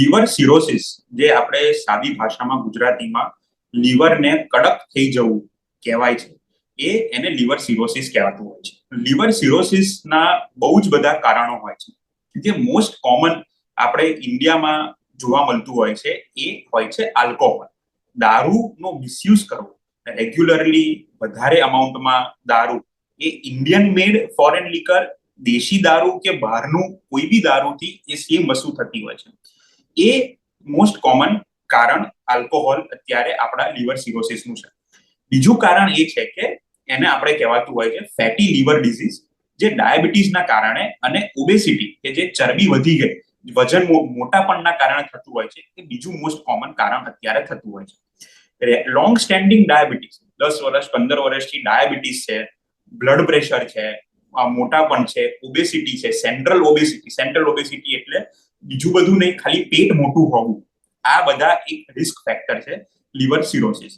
Liver cirrhosis જે આપણે સાદી ભાષામાં ગુજરાતીમાં લીવરને કડક થઈ જવું કહેવાય છે. એ એને લીવર સિરોસિસ કહેવાતું હોય છે. લીવર સિરોસિસના બહુ જ બધા કારણો હોય છે. જે મોસ્ટ કોમન આપણે ઇન્ડિયામાં જોવા મળતું હોય છે એ હોય છે આલ્કોહોલ દારૂનો મિસયુઝ કરવો. રેગ્યુલરલી વધારે અમાઉન્ટમાં દારૂ. એ ઇન્ડિયન મેડ ફોરેન લીકર દેશી દારૂ કે બહારનું કોઈ બી દારૂથી એ સેમ વસ્તુ થતી હોય છે. એ મોસ્ટ કોમન કારણ આલ્કોહોલ અત્યારે આપણા લીવર સિરોસિસનું છે. બીજું કારણ એ છે કે એને આપણે કહેવાતું હોય છે ફેટી લીવર ડિઝીઝ જે ડાયાબિટીસના કારણે અને ઓબેસિટી કે જે ચરબી વધી ગઈ, વજન મોટાપણના કારણે થતું હોય છે, એ બીજું મોસ્ટ કોમન કારણ અત્યારે થતું હોય છે. લોંગ સ્ટેન્ડિંગ ડાયાબિટીસ દસ વર્ષ, પંદર વર્ષથી ડાયાબિટીસ છે બ્લડ પ્રેશર છે મોટાપણ છે ઓબેસિટી છે સેન્ટ્રલ ઓબેસિટી સેન્ટ્રલ ઓબેસિટી એટલે બીજું બધું નહીં, ખાલી પેટ મોટું હોવું. આ બધા એક રિસ્ક ફેક્ટર છે લીવર સિરોસિસ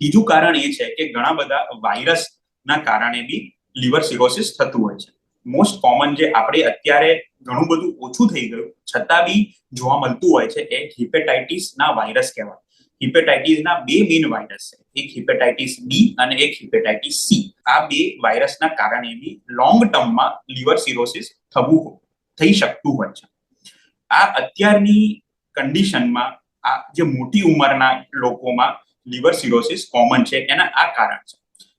ત્રીજું કારણ એ છે કે ઘણા બધા વાયરસના કારણે બી લીવર સિરોસિસ થતું હોય છે. મોસ્ટ કોમન જે આપણે અત્યારે ઘણું બધું ઓછું થઈ ગયું, છતાં બી જોવા મળતું હોય છે, એ હિપેટાઇટિસ ના વાયરસ કહેવાય. હિપેટાઇટિસ ના બે મેઇન વાયરસ છે. એક હિપેટાઇટિસ બી અને એક હિપેટાઇટિસ સી આ બે વાયરસના કારણે બી લોંગ ટર્મમાં લીવર સિરોસિસ થવું થઈ શકતું હોય છે. આ અત્યારની કન્ડિશનમાં આ જે મોટી ઉંમરના લોકોમાં લીવર સિરોસિસ કોમન છે, એના આ કારણ છે.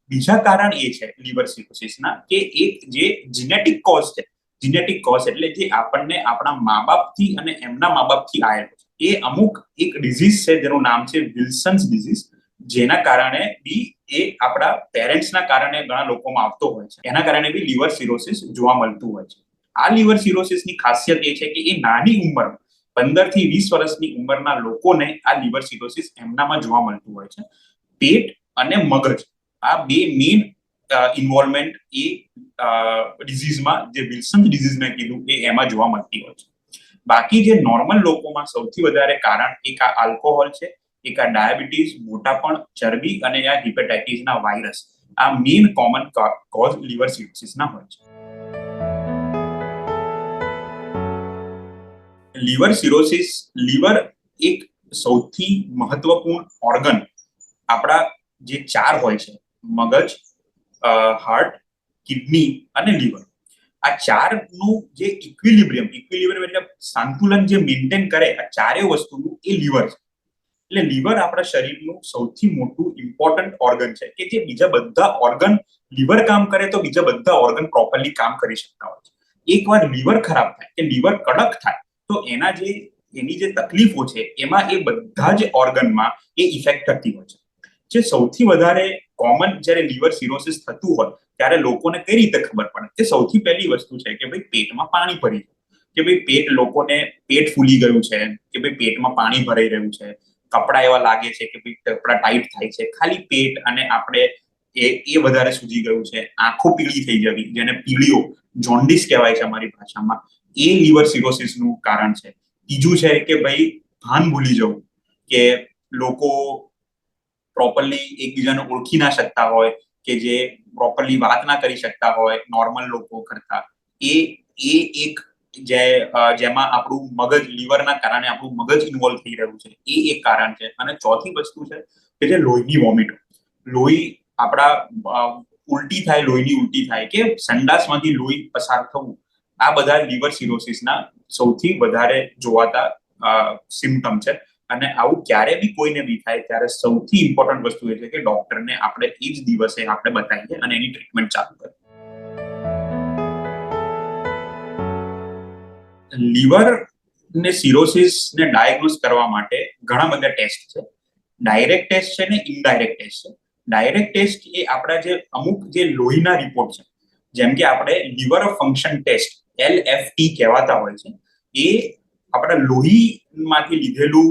બીજા કારણ એ છે લીવર સિરોસિસના કે એક જે જીનેટિક કોઝ છે. જીનેટિક કોઝ એટલે જે આપણને આપણા મા બાપથી અને એમના મા બાપથી આવેલો એ અમુક એક ડિઝીઝ છે જેનું નામ છે વિલ્સન્સ ડિઝીઝ જેના કારણે બી એ આપણા પેરેન્ટ્સના કારણે ઘણા લોકોમાં આવતો હોય છે. એના કારણે બી લીવર સિરોસિસ જોવા મળતું હોય છે. આ લીવર સિરોસિસની ખાસિયત એ છે કે એ નાની ઉંમર, પંદરથી વીસ વર્ષની ઉંમરના લોકોને આ લીવર સિરોસિસ એમનામાં જોવા મળતું હોય છે. પેટ અને મગજ, આ બે મેઇન ઇન્વોલ્વમેન્ટ એ ડિઝીઝમાં જે વિલ્સન ડિઝીઝ મેં કીધું, એ એમાં જોવા મળતી હોય છે. બાકી જે નોર્મલ લોકોમાં સૌથી વધારે કારણ એક આ આલ્કોહોલ છે, એક આ ડાયાબિટીસ, મોટાપણ ચરબી અને આ હિપેટાઇટિસના વાયરસ. આ મેઇન કોમન કોઝ લિવર સિરોસિસના હોય છે. લીવર સિરોસિસ લીવર એક સૌથી મહત્વપૂર્ણ ઓર્ગન આપણા જે ચાર હોય છે, મગજ હાર્ટ કિડની અને લીવર આ ચારનું જે ઇક્વિલિબ્રિયમ ઇક્વિલિબ્રિયમ એટલે સંતુલન જે મેન્ટેન કરે આ ચારેય વસ્તુનું એ લીવર છે. એટલે લીવર આપણા શરીરનું સૌથી મોટું ઇમ્પોર્ટન્ટ ઓર્ગન છે કે જે બીજા બધા ઓર્ગન લીવર કામ કરે તો બીજા બધા ઓર્ગન પ્રોપરલી કામ કરી શકતા હોય છે. એકવાર લીવર ખરાબ થાય કે લીવર કડક થાય તો એના જે, એની જે તકલીફો છે એમાં એ બધા જ ઓર્ગનમાં એ ઇફેક્ટ થતી હોય છે. જે સૌથી વધારે કોમન જ્યારે લીવર સિરોસિસ થતું હોય, ત્યારે લોકોને કઈ રીતે ખબર પડે? તે સૌથી પહેલી વસ્તુ છે કે ભાઈ પેટમાં પાણી ભરી કે ભાઈ પેટ લોકોને પેટ ફૂલી ગયું છે, કે ભાઈ પેટમાં પાણી ભરાઈ રહ્યું છે. કપડા એવા લાગે છે કે ભાઈ કપડા ટાઈટ થાય છે. ખાલી પેટ અને આપણે એ એ વધારે સૂજી ગયું છે. આંખો પીળી થઈ જવી જેને પીળીઓ જોન્ડિસ કહેવાય છે અમારી ભાષામાં. એ લીવર સિરોસિસનું કારણ છે. બીજું છે કે ભાઈ ભાન ભૂલી જવું. કે લોકો પ્રોપરલી એકબીજાને ઓળખી ના શકતા હોય કે જે પ્રોપરલી વાત ના કરી શકતા હોય નોર્મલ લોકો કરતા. એ એ એક જે જેમાં આપણું મગજ લીવરના કારણે આપણું મગજ ઇન્વોલ્વ થઈ રહ્યું છે. એ એક કારણ છે. અને ચોથી વસ્તુ છે કે જે લોહીની વોમિટ લોહી આપણા ઉલટી થાય, લોહીની ઉલટી થાય કે સંડાસમાંથી લોહી પસાર થવું. આ બધા લીવર સિરોસિસના સૌથી વધારે જોવાતા સિમ્પટમ છે. અને આવું ક્યારે બી કોઈને બી થાય ત્યારે સૌથી ઇમ્પોર્ટન્ટ વસ્તુ એ છે કે ડોક્ટરને આપણે એ જ દિવસે આપણે બતાવીએ અને એની ટ્રીટમેન્ટ ચાલુ કરીએ. લીવર ને સિરોસિસ ને ડાયગ્નોસ કરવા માટે ઘણા બધા ટેસ્ટ છે. ડાયરેક્ટ ટેસ્ટ છે ને ઇનડાયરેક્ટ ટેસ્ટ છે. ડાયરેક્ટ ટેસ્ટ એ આપણા જે અમુક જે લોહીના રિપોર્ટ છે, જેમ કે આપણે liver function test L F T કહેવાતા હોય છે, એ આપણા લોહીમાંથી લીધેલું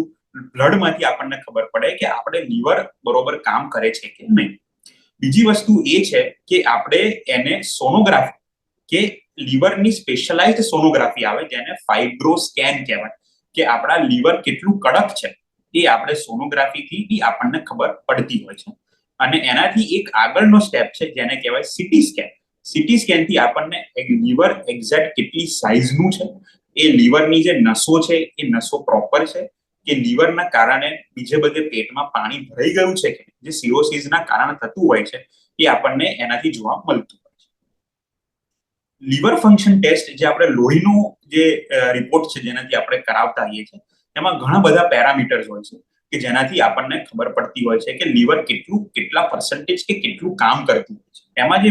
બ્લડમાંથી આપણને ખબર પડે કે આપણે લીવર બરોબર કામ કરે છે કે નહીં. બીજી વસ્તુ એ છે કે આપણે એને સોનોગ્રાફી કે લીવરની સ્પેશિયલાઇઝ સોનોગ્રાફી આવે, જેને ફાઇબ્રો સ્કેન કહેવાય, કે આપણા લીવર કેટલું કડક છે એ આપણે સોનોગ્રાફીથી બી આપણને ખબર પડતી હોય છે. અને એનાથી એક આગળનો સ્ટેપ છે જેને કહેવાય સિટી સ્કેન. સિટી સ્કેનથી આપણને લીવર એક્ઝેક્ટ કેટલી સાઇઝનું છે, એ લીવરની જે નસો છે, એ નસો પ્રોપર છે કે લીવરના કારણે બીજે બધે પેટમાં પાણી ભરાઈ ગયું છે કે જે સિરોસિસના કારણે થતું હોય છે, એ આપણને એનાથી જોવા મળતું હોય છે. લીવર ફંક્શન ટેસ્ટ જે આપણે લોહીનો જે રિપોર્ટ છે જેનાથી આપણે કરાવતા હોઈએ છીએ એમાં ઘણા બધા પેરામીટર્સ હોય છે કે જેનાથી આપણને ખબર પડતી હોય છે કે લીવર કેટલું, કેટલા પર્સન્ટેજ કે કેટલું કામ કરતું હોય છે. એમાં જે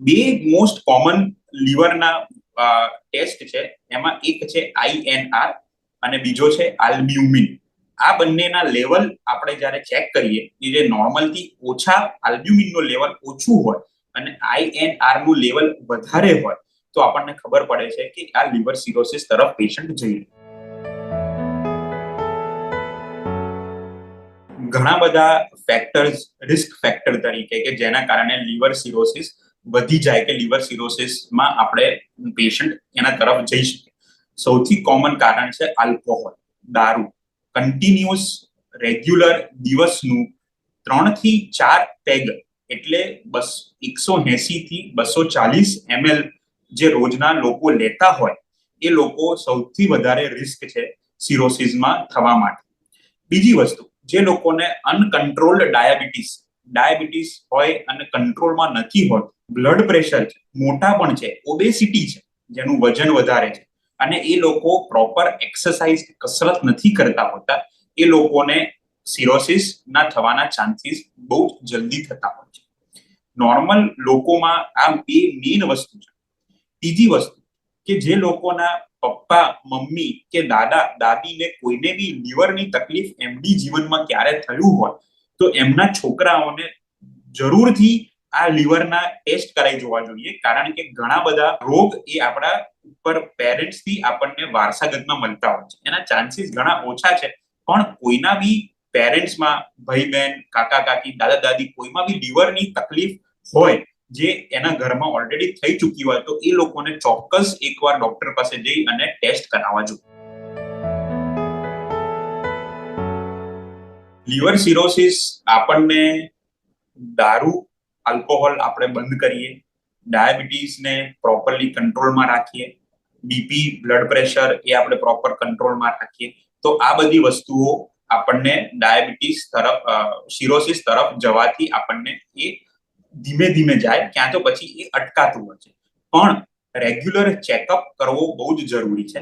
બે મોસ્ટ કોમન લીવરના ટેસ્ટ છે, એમાં એક છે આઈએનઆર અને બીજો છે આલ્બ્યુમિન. આ બંનેના લેવલ આપણે જ્યારે ચેક કરીએ કે જે નોર્મલથી ઓછા આલ્બ્યુમિનનો લેવલ ઓછું હોય અને આઈએનઆરનું લેવલ વધારે હોય, તો આપણને ખબર પડે છે કે આ લીવર સિરોસિસ તરફ પેશન્ટ જઈ ઘણા બધા ફેક્ટર્સ રિસ્ક ફેક્ટર તરીકે કે જેના કારણે લીવર સિરોસિસ વધી જાય કે લીવર સિરોસિસમાં આપણે પેશન્ટ એના તરફ જઈ શકે સૌથી કોમન કારણ છે આલ્કોહોલ દારૂ. કન્ટિન્યુઅસ રેગ્યુલર દિવસનું ત્રણથી ચાર પેગ એટલે બસ એકસો એસી થી બસો ચાલીસ એમએલ જે રોજના લોકો લેતા હોય, એ લોકો સૌથી વધારે રિસ્ક છે સિરોસિસમાં થવા માટે. બીજી વસ્તુ, જે લોકોને અનકન્ટ્રોલ્ડ ડાયાબિટીસ ડાયાબિટીસ હોય અને કંટ્રોલમાં નથી હોત બ્લડ પ્રેશર છે, મોટા પણ છે ઓબેસિટી છે, જેનું વજન વધારે છે. અને એ લોકો પ્રોપર એક્સરસાઇઝ કસરત નથી કરતા હોતા, એ લોકોને સિરોસિસ ના થવાના ચાન્સીસ બહુ જલ્દી થતા હોય છે. નોર્મલ લોકોમાં આ બે મેઇન વસ્તુ છે. ત્રીજી વસ્તુ કે જે લોકોના પપ્પા, મમ્મી કે દાદા, દાદીને કોઈને બી લીવરની તકલીફ એમની જીવનમાં ક્યારે થયું હોય, તો એમના છોકરાઓને જરૂરથી આ લીવરના ટેસ્ટ કરાવી જોવા જોઈએ, કારણ કે ઘણા બધા રોગ એ આપણા ઉપર પેરેન્ટ્સથી આપણને વારસાગતમાં મળતા હોય છે. એના ચાન્સીસ ઘણા ઓછા છે, પણ કોઈના બી પેરેન્ટ્સમાં ભાઈ બહેન કાકા કાકી દાદા દાદી કોઈમાં બી લીવરની તકલીફ હોય, જે એના ઘરમાં ઓલરેડી થઈ ચૂકી હોય, તો એ લોકોને ચોક્કસ એકવાર ડોક્ટર પાસે જઈ અને ટેસ્ટ કરાવવા જોઈએ. લીવર સિરોસિસ આપણને દારૂ આલ્કોહોલ આપણે બંધ કરીએ, ડાયાબિટીસને પ્રોપરલી કંટ્રોલમાં રાખીએ બીપી બ્લડ પ્રેશર એ આપણે પ્રોપર કંટ્રોલમાં રાખીએ. તો આ બધી વસ્તુઓ આપણને ડાયાબિટીસ તરફ સિરોસિસ તરફ જવાથી આપણને એ ધીમે ધીમે જાય, ક્યાં તો પછી એ અટકાતું હોય છે. પણ રેગ્યુલર ચેકઅપ કરવો બહુ જ જરૂરી છે.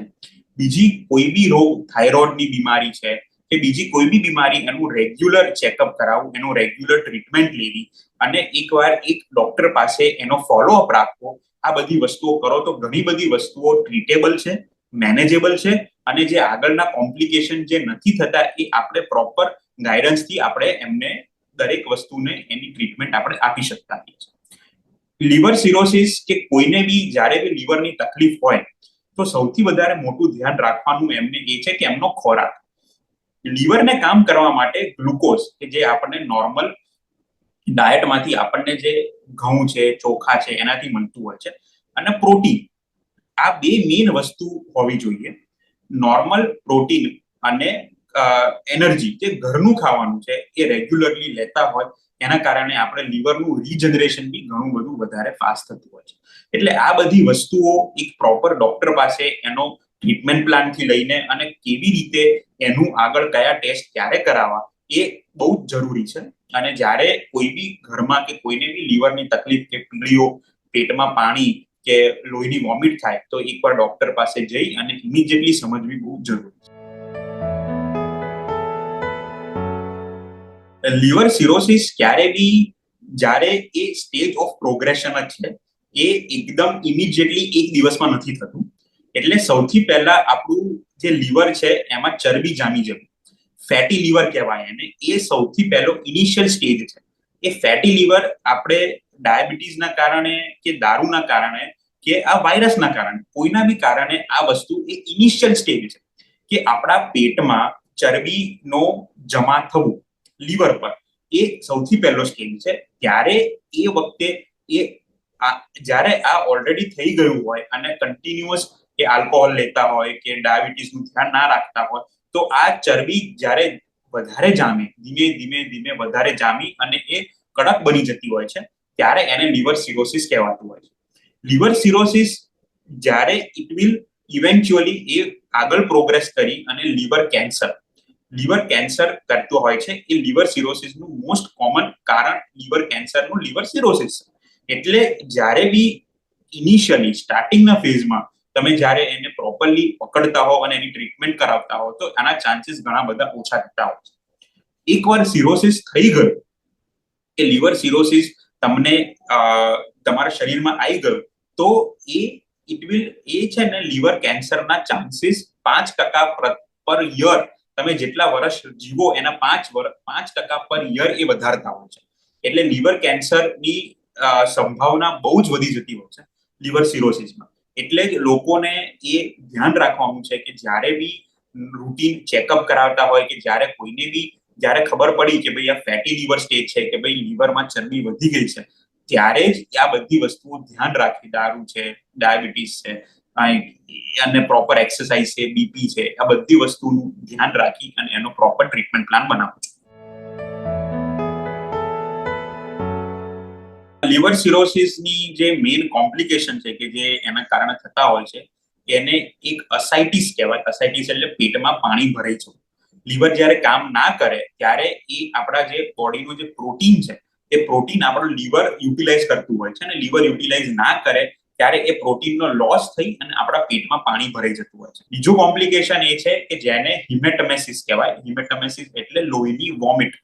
બીજી કોઈ બી રોગ થાઇરોઇડની બીમારી છે કે બીજી કોઈ બી બીમારી એનું રેગ્યુલર ચેકઅપ કરાવવું એનું રેગ્યુલર ટ્રીટમેન્ટ લેવી અને એકવાર એક ડોક્ટર પાસે એનો ફોલોઅપ રાખવો, આ બધી વસ્તુઓ કરો તો ઘણી બધી વસ્તુઓ ટ્રીટેબલ છે મેનેજેબલ છે અને જે આગળના કોમ્પ્લિકેશન જે નથી થતા એ આપણે પ્રોપર ગાઈડન્સથી આપણે એમને દરેક વસ્તુને એની ટ્રીટમેન્ટ આપણે આપી શકતા છીએ. લીવર સિરોસિસ કે કોઈને બી જ્યારે બી લીવરની તકલીફ હોય, તો સૌથી વધારે મોટું ધ્યાન રાખવાનું એમને એ છે કે એમનો ખોરાક. લીવરને કામ કરવા માટે ગ્લુકોઝ કે જે આપણને નોર્મલ ડાયટમાંથી આપણને જે ઘઉં છે, ચોખા છે, એનાથી મળતું હોય છે. અને પ્રોટીન, આ બે મેઇન વસ્તુ હોવી જોઈએ. નોર્મલ પ્રોટીન અને એનર્જી જે ઘરનું ખાવાનું છે, એ રેગ્યુલરલી લેતા હોય, એના કારણે આપણે લીવરનું રીજનરેશન બી ઘણું બધું વધારે ફાસ્ટ થતું હોય છે. એટલે આ બધી વસ્તુઓ એક પ્રોપર ડોક્ટર પાસે એનો ટ્રીટમેન્ટ પ્લાનથી લઈને અને કેવી રીતે એનું આગળ કયા ટેસ્ટ ક્યારે કરાવવા, એ બહુ જ જરૂરી છે. અને જ્યારે કોઈ બી ઘરમાં કે કોઈને બી લીવરની તકલીફ કે પીળીઓ પેટમાં પાણી કે લોહીની વોમિટ થાય, તો એકવાર ડોક્ટર પાસે જઈ અને ઇમિડિયેટલી સમજવી બહુ જરૂરી છે. લીવર સિરોસિસ ક્યારે બી જ્યારે એ સ્ટેજ ઓફ પ્રોગ્રેશન જ છે, એ એકદમ ઇમિડિયેટલી એક દિવસમાં નથી થતું. એટલે સૌથી પહેલા આપણું જે લીવર છે, એમાં ચરબી જામી જવું. ફેટી લીવર કહેવાય એને. એ સૌથી પહેલો ઇનિશિયલ સ્ટેજ છે. એ ફેટી લીવર આપણે ડાયાબિટીસના કારણે કે દારૂના કારણે કે આ વાયરસના કારણે, કોઈના બી કારણે આ વસ્તુ એ ઇનિશિયલ સ્ટેજ છે. કે આપણા પેટમાં ચરબીનો જમા થવું લીવર પર એ સૌથી પહેલો સ્ટેજ છે. ત્યારે એ વખતે એ જ્યારે આ ઓલરેડી થઈ ગયું હોય અને કન્ટિન્યુઅસ કે આલ્કોહોલ લેતા હોય કે ડાયાબિટીસનું ધ્યાન ના રાખતા હોય તો આ ચરબી જ્યારે વધારે જામે, ધીમે ધીમે ધીમે વધારે જામી અને એ કડક બની જતી હોય છે, ત્યારે એને લીવર સિરોસિસ કહેવાતું હોય છે. લીવર સિરોસિસ જ્યારે ઇટ વિલ ઇવેન્ચ્યુઅલી એ આગળ પ્રોગ્રેસ કરી અને લીવર કેન્સર લીવર કેન્સર કરતો હોય છે, એ લીવર સિરોસિસનું મોસ્ટ કોમન કારણ લીવર કેન્સરનું લીવર સિરોસિસ એટલે જ્યારે બી ઇનિશિયલી સ્ટાર્ટિંગના ફેઝમાં તમે જ્યારે એને પ્રોપરલી પકડતા હો અને એની ટ્રીટમેન્ટ કરાવતા હો, તો આના ચાન્સીસ ઘણા બધા ઓછા થતા હોય છે. એકવાર સિરોસિસ થઈ ગયું કે લીવર સિરોસિસ તમને તમારા શરીરમાં આવી ગયું, તો એ ઇટ વિલ એ છે ને લીવર કેન્સરના ચાન્સીસ પાંચ ટકા પર યર તમે જેટલા વર્ષ જીવો એના પાંચ વર્ષ પાંચ ટકા પર યર એ વધારતા હોય છે. એટલે લીવર કેન્સરની સંભાવના બહુ જ વધી જતી હોય છે લીવર સિરોસિસમાં એટલે જ લોકોને એ ધ્યાન રાખવાનું છે કે જ્યારે બી રૂટીન ચેકઅપ કરાવતા હોય કે જ્યારે કોઈને બી જ્યારે ખબર પડી કે ભાઈ આ ફેટી લીવર સ્ટેજ છે કે ભાઈ લીવરમાં ચરબી વધી ગઈ છે, ત્યારે જ આ બધી વસ્તુઓ ધ્યાન રાખી દારૂ છે ડાયાબિટીસ છે અને પ્રોપર એક્સરસાઇઝ છે બીપી છે, આ બધી વસ્તુનું ધ્યાન રાખી અને એનો પ્રોપર ટ્રીટમેન્ટ પ્લાન બનાવવો લીવર સિરોસિસની જે મેઇન કોમ્પ્લિકેશન છે કે જે એના કારણે થતા હોય છે, એને એક અસાઇટિસ કહેવાય. અસાઇટિસ એટલે પેટમાં પાણી ભરાઈ જવું લીવર જ્યારે કામ ના કરે, ત્યારે એ આપણા જે બોડીનું જે પ્રોટીન છે, એ પ્રોટીન આપણું લીવર યુટિલાઇઝ કરતું હોય છે અને લીવર યુટિલાઇઝ ના કરે, ત્યારે એ પ્રોટીનનો લોસ થઈ અને આપણા પેટમાં પાણી ભરાઈ જતું હોય છે. બીજું કોમ્પ્લિકેશન એ છે કે જેને હિમેટમેસિસ કહેવાય. હિમેટમેસિસ એટલે લોહીની વોમિટ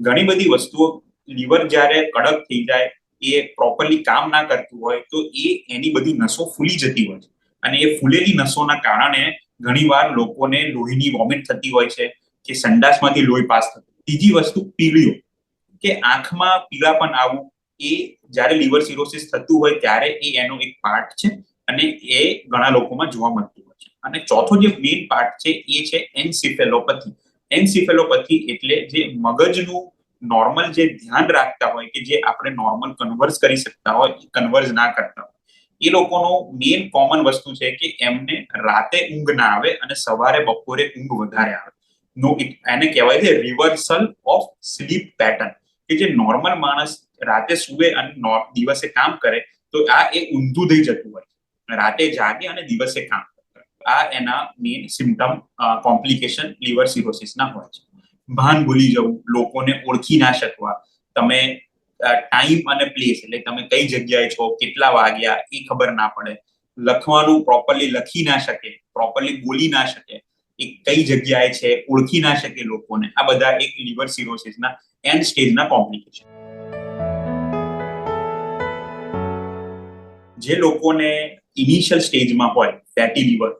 ઘણી બધી વસ્તુઓ લીવર જ્યારે કડક થઈ જાય એ પ્રોપરલી કામ ના કરતું હોય તો એ એની બધી નસો ફૂલી જતી હોય છે. અને એ ફૂલેલી નસોના કારણે ઘણીવાર લોકોને લોહીની વોમિટ થતી હોય છે કે સંડાસમાંથી લોહી પાસ થતું. ત્રીજી વસ્તુ પીળીઓ. કે આંખમાં પીળાપણ આવવું એ જ્યારે લીવર સિરોસિસ થતું હોય ત્યારે એ એનો એક પાર્ટ છે અને એ ઘણા લોકોમાં જોવા મળતું હોય છે. અને ચોથો જે મેઇન પાર્ટ છે એ છે એન્સિફેલોપથી. એન્સિફેલોપથી એટલે જે મગજનું નોર્મલ જે ધ્યાન રાખતા હોય કે જે આપણે નોર્મલ કન્વર્સ કરી શકતા હોય કન્વર્સ ના કરતા હોય, એ લોકોનો મેઇન કોમન વસ્તુ છે કે એમને રાતે ઊંઘ ના આવે અને સવારે બપોરે ઊંઘ વધારે આવે. નો એને કહેવાય છે રિવર્સલ ઓફ સ્લીપ પેટર્ન કે જે નોર્મલ માણસ રાતે સુવે અને દિવસે કામ કરે, તો આ એ ઊંધું થઈ જતું હોય રાતે જાગે અને દિવસે કામ કરે. આ એના મેઇન સિમ્ટમ કોમ્પ્લિકેશન લીવર સિરોસિસના હોય છે. ભાન ભૂલી જવું, લોકોને ઓળખી ના શકવા. તમે ટાઈમ અને પ્લેસ એટલે તમે કઈ જગ્યાએ છો, કેટલા વાગ્યા, એ ખબર ના પડે. લખવાનું પ્રોપરલી લખી ના શકે પ્રોપરલી બોલી ના શકે, એ કઈ જગ્યાએ છે, ઓળખી ના શકે લોકોને. આ બધા એક લિવર સિરોસિસના એન્ડ સ્ટેજના કોમ્પ્લિકેશન જે લોકોને ઇનિશિયલ સ્ટેજમાં હોય ફેટી લીવર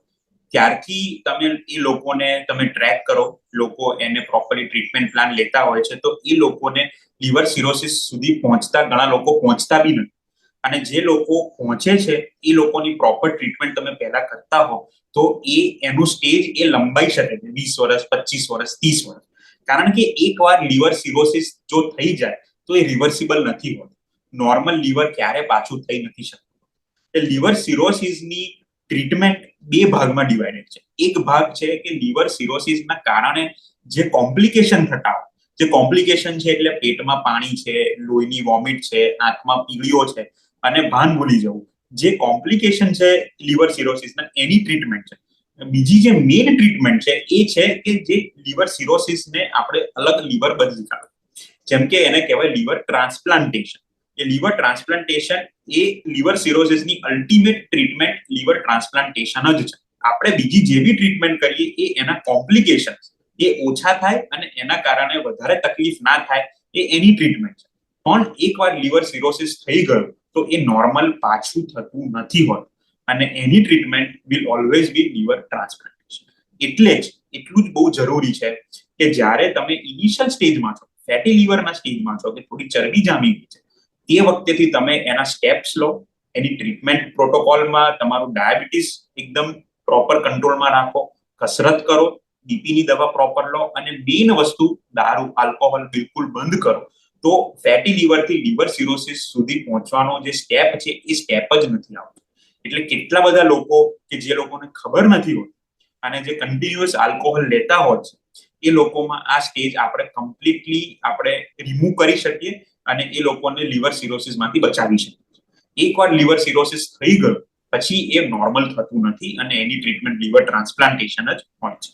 ત્યારથી તમે એ લોકોને તમે ટ્રેક કરો, લોકો એને પ્રોપરલી ટ્રીટમેન્ટ પ્લાન લેતા હોય છે, તો એ લોકોને લીવર સિરોસિસ સુધી પહોંચતા ઘણા લોકો પહોંચતા બી નથી. અને જે લોકો પહોંચે છે, એ લોકોની પ્રોપર ટ્રીટમેન્ટ તમે પહેલા કરતા હો, તો એ એનું સ્ટેજ એ લંબાઈ શકે છે, વીસ વર્ષ, પચીસ વર્ષ, ત્રીસ વર્ષ. કારણ કે એકવાર લીવર સિરોસિસ જો થઈ જાય, તો એ રિવર્સિબલ નથી હોતું. નોર્મલ લીવર ક્યારે પાછું થઈ નથી શકતું. લીવર સિરોસિસની ટ્રીટમેન્ટ બે ભાગમાં ડિવાઇડેડ છે. એક ભાગ છે કે લીવર સિરોસિસના કારણે જે કોમ્પ્લિકેશન થતા હોય, જે કોમ્પ્લિકેશન છે એટલે પેટમાં પાણી છે, લોહીની વોમિટ છે, આંખમાં પીળીઓ છે અને ભાન ભૂલી જવું. જે કોમ્પ્લિકેશન છે લીવર સિરોસિસના એની ટ્રીટમેન્ટ છે. બીજી જે મેઇન ટ્રીટમેન્ટ છે એ છે કે જે લીવર સિરોસિસને આપણે અલગ લીવર બદલી કાઢવું જેમ કે એને કહેવાય લીવર ટ્રાન્સપ્લાન્ટેશન એ લીવર ટ્રાન્સપ્લાન્ટેશન એ લીવર સિરોસિસની અલ્ટિમેટ ટ્રીટમેન્ટ લીવર ટ્રાન્સપ્લાન્ટેશન જ છે. આપણે બીજી જે બી ટ્રીટમેન્ટ કરીએ એ એના કોમ્પ્લિકેશન એ ઓછા થાય અને એના કારણે વધારે તકલીફ ના થાય, એ એની ટ્રીટમેન્ટ છે. પણ એકવાર લીવર સિરોસિસ થઈ ગયું, તો એ નોર્મલ પાછું થતું નથી હોતું. અને એની treatment will always be liver transplantation એટલે જ એટલું જ બહુ જરૂરી છે કે જ્યારે તમે ઇનિશિયલ સ્ટેજમાં છો ફેટી લીવરના સ્ટેજમાં છો, કે થોડી ચરબી જામી ગઈ છે તે વખતેથી તમે એના સ્ટેપ્સ લો, એની ટ્રીટમેન્ટ પ્રોટોકોલમાં તમારું ડાયાબિટીસ એકદમ પ્રોપર કંટ્રોલમાં રાખો, કસરત કરો બીપીની દવા પ્રોપર લો અને મેઇન વસ્તુ દારૂ આલ્કોહોલ બિલકુલ બંધ કરો. તો ફેટી લીવરથી લીવર સિરોસિસ સુધી પહોંચવાનો જે સ્ટેપ છે એ સ્ટેપ જ નથી આવતો. એટલે કેટલા બધા લોકો કે જે લોકોને ખબર નથી હોતી અને જે કન્ટિન્યુઅસ આલ્કોહોલ લેતા હોય છે, એ લોકોમાં આ સ્ટેજ આપણે કમ્પ્લીટલી આપણે રિમૂવ કરી શકીએ અને એ લોકોને લીવર સિરોસિસમાંથી બચાવી શકે એકવાર લીવર સિરોસિસ થઈ ગયો, પછી એ નોર્મલ થતું નથી અને એની ટ્રીટમેન્ટ લીવર ટ્રાન્સપ્લાન્ટેશન જ હોય છે.